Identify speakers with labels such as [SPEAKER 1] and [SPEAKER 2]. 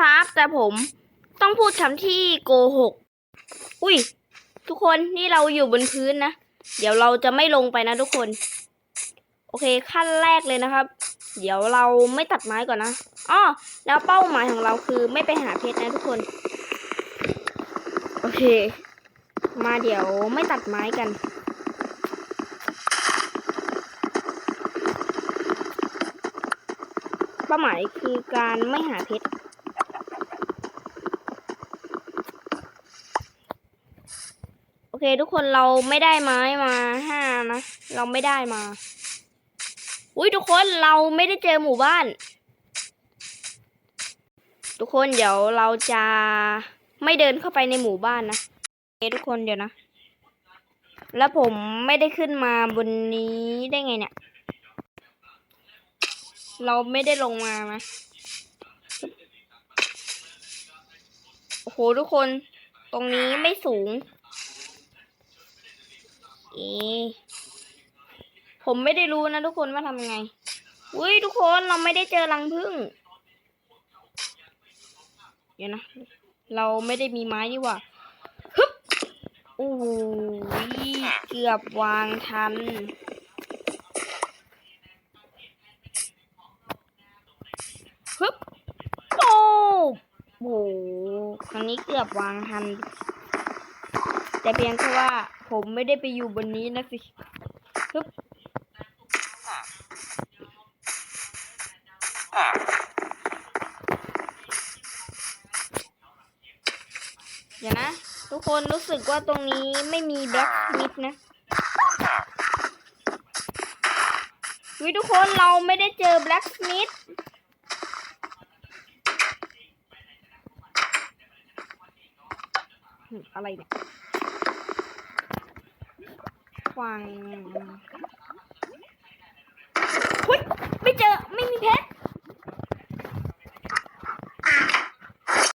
[SPEAKER 1] ครับ แต่ผมต้องพูดคำที่โกหก อุ้ย ทุกคนนี่เราอยู่บนพื้นนะ เดี๋ยวเราจะไม่ลงไปนะทุกคน โอเคขั้นแรกเลยนะครับ เดี๋ยวเราไม่ตัดไม้ก่อนนะอ้อแล้วเป้าหมายของเราคือไม่ไปหาเพชรนะทุกคน โอเค มาเดี๋ยวไม่ตัดไม้กันเป้าหมายคือการไม่หาเพชร โอเค ทุกคนเราไม่ได้ไม้มาห้านะ เราไม่ได้มา อุ้ยทุกคนเราไม่ได้เจอหมู่บ้าน ทุกคนเดี๋ยวเราจะไม่เดินเข้าไปในหมู่บ้านนะโอเคทุกคนเดี๋ยวนะ แล้วผมไม่ได้ขึ้นมาบนนี้ได้ไงเนี่ย เราไม่ได้ลงมานะโอ้โหทุกคนตรงนี้ไม่สูง เอผมไม่ได้รู้นะทุกคนว่าทำยังไง อุ้ยทุกคนเราไม่ได้เจอรังผึ้งเดี๋ยวนะ เราไม่ได้มีไม้นี่ว่าฮึบโอ้ยเกือบวางทันฮึบโอ้โหครั้งนี้เกือบวางทัน แต่เพียงแค่ว่า ผมไม่ได้ไปอยู่บนนี้นะสิฮึบเดี๋ยวนะ ทุกคนรู้สึกว่าตรงนี้ไม่มีแบล็กมิดนะวิทุกคนเราไม่ได้เจอแบล็กมิดหึอะไรเนี่ย ค